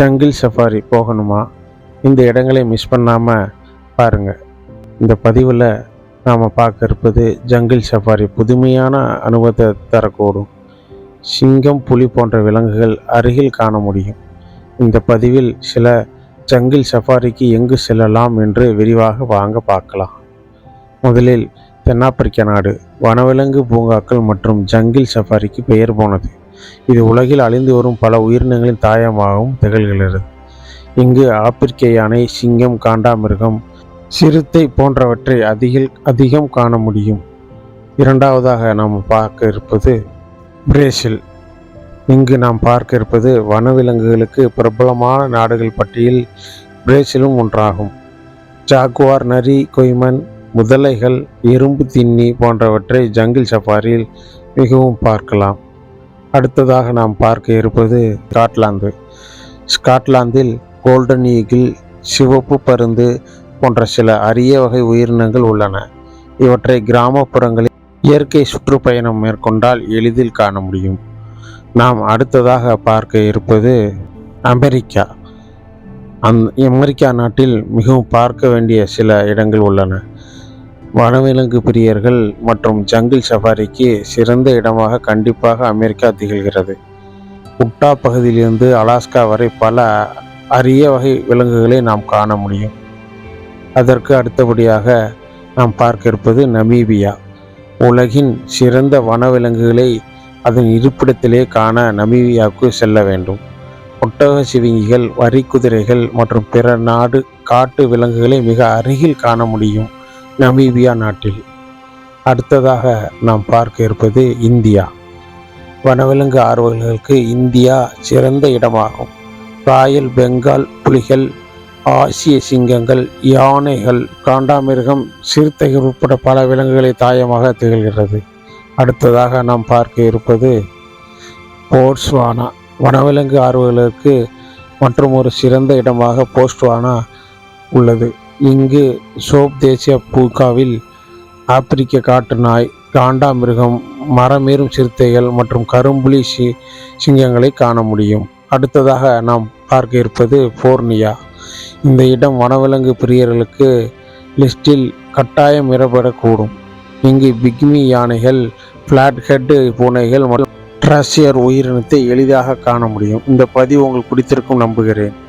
Jungle safari போகணுமா? இந்த இடங்களை மிஸ் பண்ணாமல் பாருங்கள் இந்த பதிவில் நாம் பார்க்க இருப்பது ஜங்கிள் சஃபாரி புதுமையான அனுபவத்தை தரக்கூடும். சிங்கம் புலி போன்ற விலங்குகள் அருகில் காண முடியும். இந்த பதிவில் சில ஜங்கிள் சஃபாரிக்கு எங்கு செல்லலாம் என்று விரிவாக வாங்க பார்க்கலாம். முதலில் தென்னாப்பிரிக்க நாடு வனவிலங்கு பூங்காக்கள் மற்றும் ஜங்கிள் சஃபாரிக்கு பெயர் போனது. இது உலகில் அழிந்து வரும் பல உயிரினங்களின் தாயமாகவும் திகழ்கிறது. இங்கு ஆப்பிரிக்க யானை சிங்கம் காண்டாமிருகம் சிறுத்தை போன்றவற்றை அதிக அதிகம் காண முடியும். இரண்டாவதாக நாம் பார்க்க இருப்பது பிரேசில். இங்கு நாம் பார்க்க இருப்பது வனவிலங்குகளுக்கு பிரபலமான நாடுகள் பட்டியல் பிரேசிலும் ஒன்றாகும். ஜாகுவார் நரி கொய்மன் முதலைகள் எறும்பு தின்னி போன்றவற்றை ஜங்கிள் சஃபாரியில் மிகவும் பார்க்கலாம். அடுத்ததாக நாம் பார்க்க இருப்பது ஸ்காட்லாந்து. ஸ்காட்லாந்தில் கோல்டன் ஈகிள் சிவப்பு பருந்து போன்ற சில அரிய வகை உயிரினங்கள் உள்ளன. இவற்றை கிராமப்புறங்களில் இயற்கை சுற்றுப்பயணம் மேற்கொண்டால் எளிதில் காண முடியும். நாம் அடுத்ததாக பார்க்க இருப்பது அமெரிக்கா. அந் அமெரிக்கா நாட்டில் மிகவும் பார்க்க வேண்டிய சில இடங்கள் உள்ளன. வனவிலங்கு பிரியர்கள் மற்றும் ஜங்கிள் சஃபாரிக்கு சிறந்த இடமாக கண்டிப்பாக அமெரிக்கா திகழ்கிறது. உட்டா பகுதியிலிருந்து அலாஸ்கா வரை பல அரிய வகை விலங்குகளை நாம் காண முடியும். அதற்கு அடுத்தபடியாக நாம் பார்க்க இருப்பது நமீபியா. உலகின் சிறந்த வனவிலங்குகளை அதன் இருப்பிடத்திலே காண நமீபியாவுக்கு செல்ல வேண்டும். ஒட்டக சிவிங்கிகள் வரிக்குதிரைகள் மற்றும் பிற நாடு காட்டு விலங்குகளை மிக அருகில் காண முடியும். நமீபியா நாட்டில் அடுத்ததாக நாம் பார்க்க இருப்பது இந்தியா. வனவிலங்கு ஆர்வலர்களுக்கு இந்தியா சிறந்த இடமாகும். ராயல் பெங்கால் புலிகள் ஆசிய சிங்கங்கள் யானைகள் காண்டாமிருகம் சிறுத்தைகள் உட்பட பல விலங்குகளை தாயமாக திகழ்கிறது. அடுத்ததாக நாம் பார்க்க இருப்பது போட்ஸ்வானா. வனவிலங்கு ஆர்வலர்களுக்கு மற்றும் ஒரு சிறந்த இடமாக போஸ்ட்வானா உள்ளது. இங்கு சோப் தேசிய பூங்காவில் ஆப்பிரிக்க காட்டு நாய் காண்டாமிருகம் மரமேறும் சிறுத்தைகள் மற்றும் கரும்புலி சி சிங்கங்களை காண முடியும். அடுத்ததாக நாம் பார்க்க இருப்பது போர்னியா. இந்த இடம் வனவிலங்கு பிரியர்களுக்கு லிஸ்டில் கட்டாயம் இடப்படக்கூடும் இங்கு பிக்மி யானைகள் ஃப்ளாட் ஹெட் பூனைகள் மற்றும் ட்ராசியர் உயிரினத்தை எளிதாக காண முடியும். இந்த பதிவு உங்களுக்கு பிடித்திருக்கும் நம்புகிறேன்.